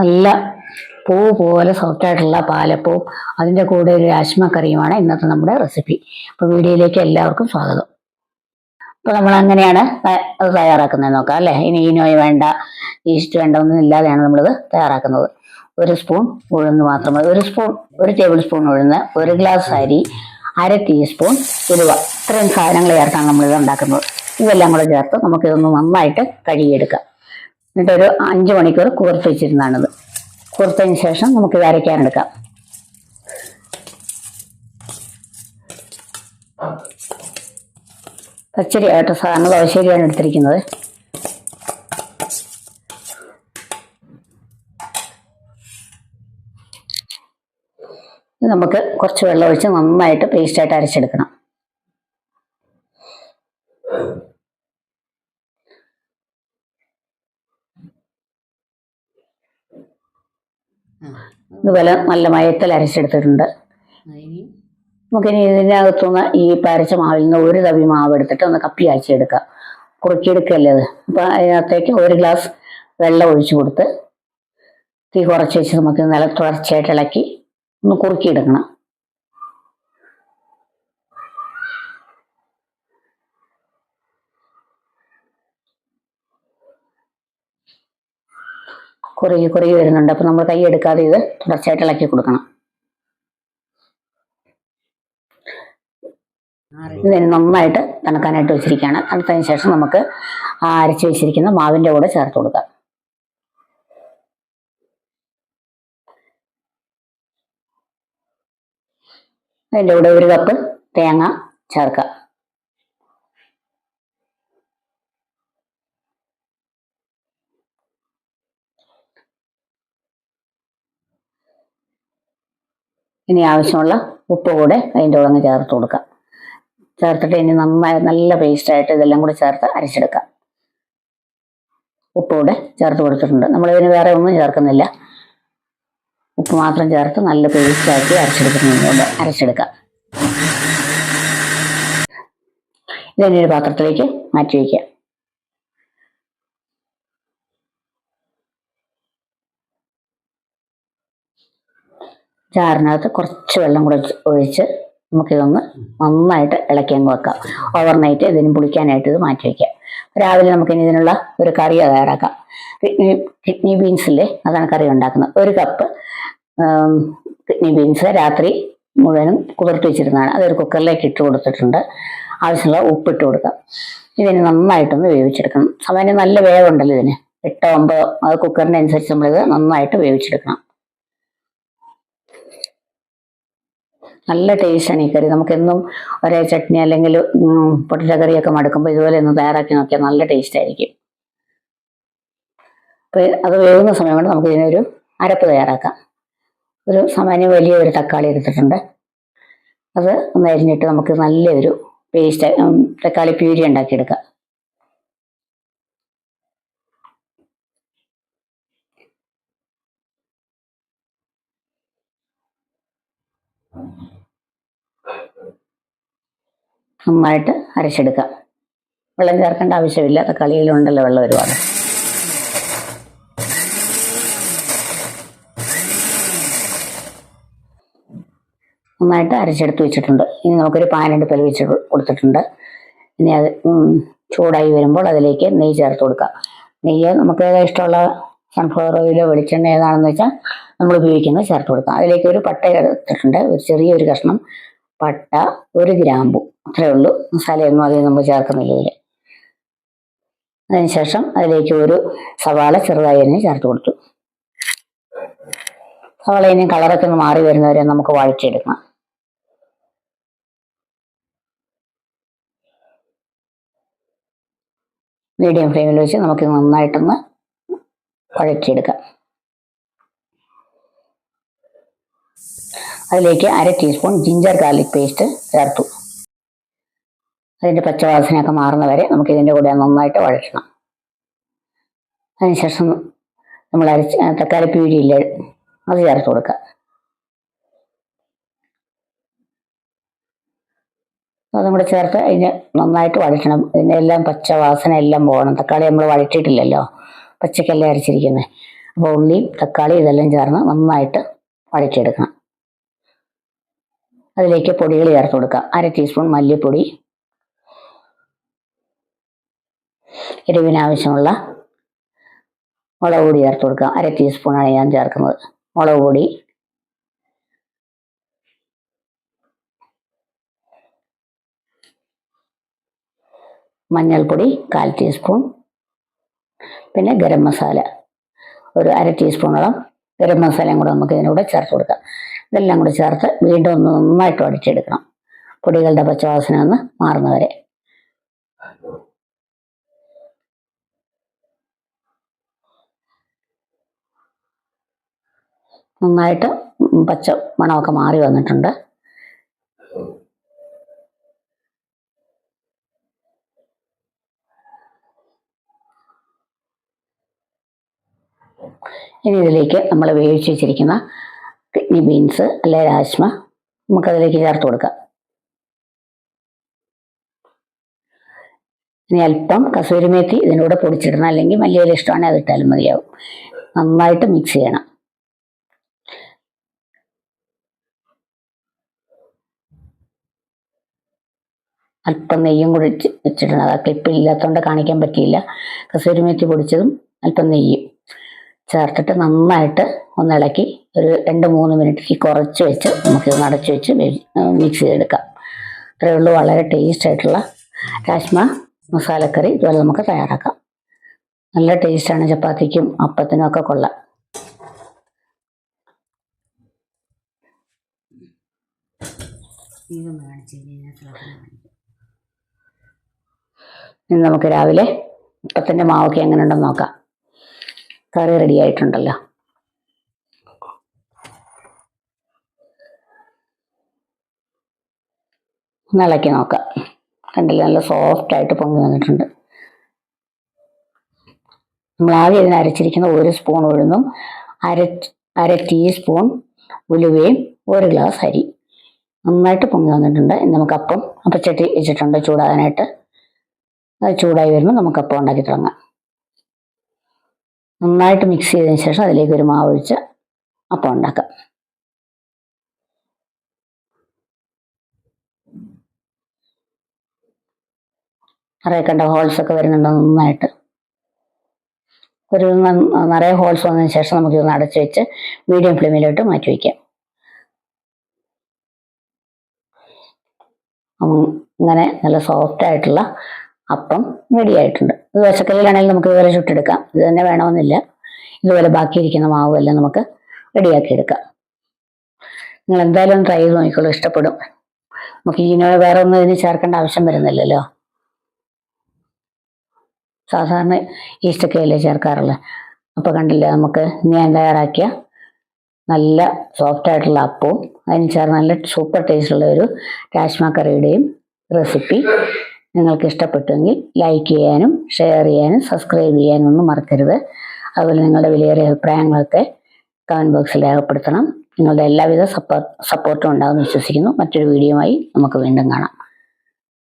നല്ല പൂ പോലെ സോഫ്റ്റ് ആയിട്ടുള്ള പാലപ്പവും അതിന്റെ കൂടെ ഒരു രാജ്മ കറിയുമാണ് ഇന്നത്തെ നമ്മുടെ റെസിപ്പി അപ്പോൾ വീഡിയോയിലേക്ക് എല്ലാവർക്കും സ്വാഗതം. അപ്പോൾ നമ്മൾ അങ്ങനെയാണ് അത് തയ്യാറാക്കുന്നത് നോക്കാം അല്ലേ? ഇനി ഈനോയ് വേണ്ട ഈസ്റ്റ് വേണ്ട ഒന്നും ഇല്ലാതെയാണ് നമ്മളിത് തയ്യാറാക്കുന്നത്. ഒരു സ്പൂൺ ഉഴുന്ന് മാത്രം മതി. ഒരു സ്പൂൺ ഒരു ടേബിൾ സ്പൂൺ ഉഴുന്ന് ഒരു ഗ്ലാസ് അരി അര ടീസ്പൂൺ ഉലുവ. ഇത്രയും സാധനങ്ങൾ ചേർത്താണ് നമ്മളിത് ഉണ്ടാക്കുന്നത്. ഇതെല്ലാം കൂടെ ചേർത്ത് നമുക്കിതൊന്ന് നന്നായിട്ട് കഴുകിയെടുക്കാം. എന്നിട്ടൊരു അഞ്ച് മണിക്കൂർ കൂർത്ത് വെച്ചിരുന്നതാണിത് കൂർത്തതിന് ശേഷം നമുക്ക് ഇത് അരയ്ക്കാനെടുക്കാം പച്ചരി ആയിട്ട് സാധാരണ ദോശരിയാണ് എടുത്തിരിക്കുന്നത്. നമുക്ക് കുറച്ച് വെള്ളം ഒഴിച്ച് നന്നായിട്ട് പേസ്റ്റായിട്ട് അരച്ചെടുക്കണം. ഇതുപോലെ നല്ല മയത്തിൽ അരച്ചെടുത്തിട്ടുണ്ട് നമുക്കിനി ഇതിനകത്തുനിന്ന് ഈ പരച്ച മാവിൽ നിന്ന് ഒരു തവി മാവ് എടുത്തിട്ട് ഒന്ന് കപ്പി അയച്ചെടുക്കാം കുറുക്കിയെടുക്കല്ലേ അത്? അപ്പൊ അതിനകത്തേക്ക് ഒരു ഗ്ലാസ് വെള്ളം ഒഴിച്ചു കൊടുത്ത് തീ കുറച്ച് വെച്ച് നമുക്ക് നല്ല തുടർച്ചയായിട്ട് ഇളക്കി ഒന്ന് കുറുക്കിയെടുക്കണം. കുറുകി കുറുകി വരുന്നുണ്ട്. അപ്പൊ നമ്മൾ കൈ എടുക്കാതെ ഇത് തുടർച്ചയായിട്ട് ഇളക്കി കൊടുക്കണം. ഇതിന് നന്നായിട്ട് തണുക്കാനായിട്ട് വെച്ചിരിക്കുകയാണ്. തണുത്തതിന് ശേഷം നമുക്ക് ആ അരച്ച് വെച്ചിരിക്കുന്ന മാവിന്റെ കൂടെ ചേർത്ത് കൊടുക്കാം. അതിന്റെ കൂടെ ഒരു കപ്പ് തേങ്ങ ചേർക്കാം. ഇനി ആവശ്യമുള്ള ഉപ്പ് കൂടെ അതിന്റെ ഉടങ്ങ് ചേർത്ത് കൊടുക്കുക ചേർത്തിട്ട് ഇനി നന്നായി നല്ല പേസ്റ്റായിട്ട് ഇതെല്ലാം കൂടി ചേർത്ത് അരച്ചെടുക്കാം. ഉപ്പ് കൂടെ ചേർത്ത് കൊടുത്തിട്ടുണ്ട്. നമ്മളിതിന് വേറെ ഒന്നും ചേർക്കുന്നില്ല. ഉപ്പ് മാത്രം ചേർത്ത് നല്ല പേസ്റ്റാക്കി അരച്ചെടുക്കുന്നുണ്ട് അരച്ചെടുക്കാം. ഇതിനെ ഒരു പാത്രത്തിലേക്ക് മാറ്റി വയ്ക്കാം. ചാറിനകത്ത് കുറച്ച് വെള്ളം കൂടെ ഒഴിച്ച് നമുക്കിതൊന്ന് നന്നായിട്ട് ഇളക്കി അങ്ങ് വെക്കാം. ഓവർനൈറ്റ് ഇതിന് പുളിക്കാനായിട്ട് ഇത് മാറ്റി വയ്ക്കാം രാവിലെ നമുക്കിനി ഇതിനുള്ള ഒരു കറി തയ്യാറാക്കാം. കിഡ്നി കിഡ്നി ബീൻസില്ലേ? അതാണ് കറി ഉണ്ടാക്കുന്നത്. ഒരു കപ്പ് കിഡ്നി ബീൻസ് രാത്രി മുഴുവനും കുതിർത്ത് വെച്ചിരുന്നതാണ്. അതൊരു കുക്കറിലേക്ക് ഇട്ട് കൊടുത്തിട്ടുണ്ട്. ആവശ്യമുള്ള ഉപ്പിട്ട് കൊടുക്കാം. ഇതിന് നന്നായിട്ടൊന്ന് വേവിച്ചെടുക്കണം. സാമാന്യം നല്ല വേവുണ്ടല്ലോ ഇതിന്. എട്ടോ ഒമ്പതോ അത് കുക്കറിന്റെ അനുസരിച്ച് നമ്മളിത് നന്നായിട്ട് വേവിച്ചെടുക്കണം. നല്ല ടേസ്റ്റാണ് ഈ കറി. നമുക്കെന്നും ഒരേ ചട്നി അല്ലെങ്കിൽ പൊട്ടറ്റ കറിയൊക്കെ മടുക്കുമ്പോൾ ഇതുപോലെ ഒന്ന് തയ്യാറാക്കി നോക്കിയാൽ നല്ല ടേസ്റ്റ് ആയിരിക്കും. അപ്പോൾ അത് വേവുന്ന സമയം കൊണ്ട് നമുക്ക് ഇതിനൊരു അരപ്പ് തയ്യാറാക്കാം. ഒരു സാമാന്യം വലിയ ഒരു തക്കാളി എടുത്തിട്ടുണ്ട്. അത് ഒന്ന് അരിഞ്ഞിട്ട് നമുക്ക് നല്ലൊരു പേസ്റ്റ് തക്കാളി പ്യൂരി ഉണ്ടാക്കിയെടുക്കാം. നന്നായിട്ട് അരച്ചെടുക്കാം വെള്ളം ചേർക്കേണ്ട ആവശ്യമില്ല. തക്കാളിയിലുണ്ടല്ലോ വെള്ളം ഒരുപാട്. നന്നായിട്ട് അരച്ചെടുത്ത് വെച്ചിട്ടുണ്ട്. ഇനി നമുക്കൊരു പാനടുപ്പിൽ വെച്ച് കൊടുത്തിട്ടുണ്ട്. ഇനി അത് ചൂടായി വരുമ്പോൾ അതിലേക്ക് നെയ്യ് ചേർത്ത് കൊടുക്കാം നെയ്യ് നമുക്ക് ഇഷ്ടമുള്ള സൺഫ്ലവർ ഓയിലോ വെളിച്ചെണ്ണ ഏതാണെന്ന് വെച്ചാൽ നമ്മൾ ഉപയോഗിക്കുന്നത് ചേർത്ത് കൊടുക്കാം. അതിലേക്ക് ഒരു പട്ട എടുത്തിട്ടുണ്ട്. ഒരു ചെറിയൊരു കഷ്ണം പട്ട ഒരു ഗ്രാമ്പു. അത്രേ ഉള്ളൂ. മസാലയൊന്നും അധികം നമ്മൾ ചേർക്കുന്നില്ല ഇതിൽ അതിനുശേഷം അതിലേക്ക് ഒരു സവാള ചെറുതായി തന്നെ ചേർത്ത് കൊടുത്തു. സവാള ഇനി കളറൊക്കെ ഒന്ന് മാറി വരുന്നവരെ നമുക്ക് വഴറ്റിയെടുക്കണം മീഡിയം ഫ്ലെയിമിൽ വെച്ച് നമുക്ക് നന്നായിട്ടൊന്ന് വഴറ്റിയെടുക്കാം അതിലേക്ക് അര ടീസ്പൂൺ ജിഞ്ചർ ഗാർലിക് പേസ്റ്റ് ചേർത്തു. അതിന്റെ പച്ചവാസനയൊക്കെ മാറുന്നവരെ നമുക്ക് ഇതിന്റെ കൂടെ നന്നായിട്ട് വഴറ്റണം. അതിനുശേഷം നമ്മൾ അരച്ച് തക്കാളി പ്യൂരിയില്ലേ അത് ചേർത്ത് കൊടുക്കുക. അതും കൂടെ ചേർത്ത് അതിന് നന്നായിട്ട് വഴറ്റണം. ഇതിന്റെ എല്ലാം പച്ചവാസന എല്ലാം പോകണം. തക്കാളി നമ്മൾ വഴറ്റിയിട്ടില്ലല്ലോ. പച്ചക്കല്ലേ അരച്ചിരിക്കുന്നത് അപ്പോൾ ഉള്ളിയും തക്കാളി ഇതെല്ലാം ചേർന്ന് നന്നായിട്ട് വഴറ്റിയെടുക്കണം. അതിലേക്ക് പൊടികൾ ചേർത്ത് കൊടുക്കാം. അര ടീസ്പൂൺ മല്ലിപ്പൊടി. എരിവിനാവശ്യമുള്ള മുളക് പൊടി ചേർത്ത് കൊടുക്കാം. അര ടീസ്പൂണാണ് ഞാൻ ചേർക്കുന്നത്. മുളക് പൊടി. മഞ്ഞൾപ്പൊടി കാൽ ടീസ്പൂൺ. പിന്നെ ഗരം മസാല. ഒരു അര ടീസ്പൂണോളം ഗരം മസാലയും കൂടെ നമുക്ക് ഇതിനൂടെ ചേർത്ത് കൊടുക്കാം. ഇതെല്ലാം കൂടെ ചേർത്ത് വീണ്ടും ഒന്ന് നന്നായിട്ട് അടിച്ചെടുക്കണം പൊടികളുടെ പച്ചവാസന ഒന്ന് മാറുന്നവരെ നന്നായിട്ട് പച്ച മണമൊക്കെ മാറി വന്നിട്ടുണ്ട്. ഇനി ഇതിലേക്ക് നമ്മൾ വേവിച്ച് വെച്ചിരിക്കുന്ന കിഡ്നി ബീൻസ് അല്ലെ രാജ്മ നമുക്കതിലേക്ക് ചേർത്ത് കൊടുക്കാം. ഇനി അല്പം കസൂരി മേത്തി ഇതിനൂടെ പൊടിച്ചിടണം. അല്ലെങ്കിൽ മല്ലിയില ഇഷ്ടമാണെങ്കിൽ അത് ഇട്ടാലും മതിയാവും. നന്നായിട്ട് മിക്സ് ചെയ്യണം. അല്പം നെയ്യും കൂടി വെച്ചിട്ടുണ്ട് അത് ക്ലിപ്പ് ഇല്ലാത്തതുകൊണ്ട് കാണിക്കാൻ പറ്റിയില്ല. കസൂരി മേത്തി പൊടിച്ചതും അല്പം നെയ്യും. ചേർത്തിട്ട് നന്നായിട്ട് ഒന്ന് ഇളക്കി ഒരു രണ്ട് മൂന്ന് മിനിറ്റ് കുറച്ച് വെച്ച് നമുക്ക് നടച്ച് വെച്ച് മിക്സ് ചെയ്തെടുക്കാം. അത്രയേ ഉള്ളൂ വളരെ ടേസ്റ്റ് ആയിട്ടുള്ള രാജ്മ മസാലക്കറി. ഇതുപോലെ നമുക്ക് തയ്യാറാക്കാം. നല്ല ടേസ്റ്റാണ് ചപ്പാത്തിക്കും അപ്പത്തിനും ഒക്കെ കൊള്ളാം. ഇനി നമുക്ക് രാവിലെ അപ്പത്തിന്റെ മാവൊക്കെ എങ്ങനെ ഉണ്ടെന്ന് നോക്കാം. കറി റെഡി ആയിട്ടുണ്ടല്ലോ. ഇളക്കി നോക്കാം. കണ്ടില്ല നല്ല സോഫ്റ്റ് ആയിട്ട് പൊങ്ങി വന്നിട്ടുണ്ട്. നമ്മൾ ആദ്യം ഇതിന് അരച്ചിരിക്കുന്ന ഒരു സ്പൂൺ ഉഴുന്നും അര അര ടീസ്പൂൺ ഉലുവയും ഒരു ഗ്ലാസ് അരി. നന്നായിട്ട് പൊങ്ങി വന്നിട്ടുണ്ട്. ഇനി നമുക്ക് അപ്പം അപ്പച്ചട്ടി വെച്ചിട്ടുണ്ട് ചൂടാകാനായിട്ട്. അത് ചൂടായി വരുമ്പോൾ നമുക്കപ്പം ഉണ്ടാക്കി തുടങ്ങാം. നന്നായിട്ട് മിക്സ് ചെയ്തതിന് ശേഷം അതിലേക്ക് ഒരു മാവ് ഒഴിച്ച് അപ്പം ഉണ്ടാക്കാം. നിറയെ കണ്ട ഹോൾസ് ഒക്കെ വരുന്നുണ്ട് നന്നായിട്ട്? ഒരു നിറയെ ഹോൾസ് വന്നതിന് ശേഷം നമുക്ക് ഇതൊന്ന് അടച്ചു വെച്ച് മീഡിയം ഫ്ലെയിമിലോട്ട് മാറ്റി വയ്ക്കാം അങ്ങനെ നല്ല സോഫ്റ്റ് ആയിട്ടുള്ള അപ്പം റെഡി ആയിട്ടുണ്ട്. ഇത് ദോശക്കല്ലിലാണെങ്കിൽ നമുക്ക് ഇതുപോലെ ചുട്ടെടുക്കാം. ഇത് തന്നെ വേണമെന്നില്ല. ഇതുപോലെ ബാക്കിയിരിക്കുന്ന മാവ് എല്ലാം നമുക്ക് റെഡിയാക്കി എടുക്കാം നിങ്ങൾ എന്തായാലും ട്രൈ ചെയ്ത് നോക്കിക്കോളൂ ഇഷ്ടപ്പെടും. നമുക്ക് ഇതിനോട് വേറെ ഒന്നും ഇതിന് ചേർക്കേണ്ട ആവശ്യം വരുന്നില്ലല്ലോ. സാധാരണ ഈസ്റ്റൊക്കെ അല്ലേ ചേർക്കാറുള്ളത് അപ്പോൾ കണ്ടില്ലേ നമുക്ക് ഞാൻ തയ്യാറാക്കിയ നല്ല സോഫ്റ്റ് ആയിട്ടുള്ള അപ്പവും അതിന് ചേർന്ന് നല്ല സൂപ്പർ ടേസ്റ്റുള്ള ഒരു രാജ്മ കറിയുടെയും റെസിപ്പി നിങ്ങൾക്ക് ഇഷ്ടപ്പെട്ടുവെങ്കിൽ ലൈക്ക് ചെയ്യാനും ഷെയർ ചെയ്യാനും സബ്സ്ക്രൈബ് ചെയ്യാനും ഒന്നും മറക്കരുത്. അതുപോലെ നിങ്ങളുടെ വിലയേറിയ അഭിപ്രായങ്ങളൊക്കെ കമന്റ് ബോക്സിൽ രേഖപ്പെടുത്തണം. നിങ്ങളുടെ എല്ലാവിധ സപ്പോർട്ട് ഉണ്ടാകുമെന്ന് വിശ്വസിക്കുന്നു. മറ്റൊരു വീഡിയോയുമായി നമുക്ക് വീണ്ടും കാണാം.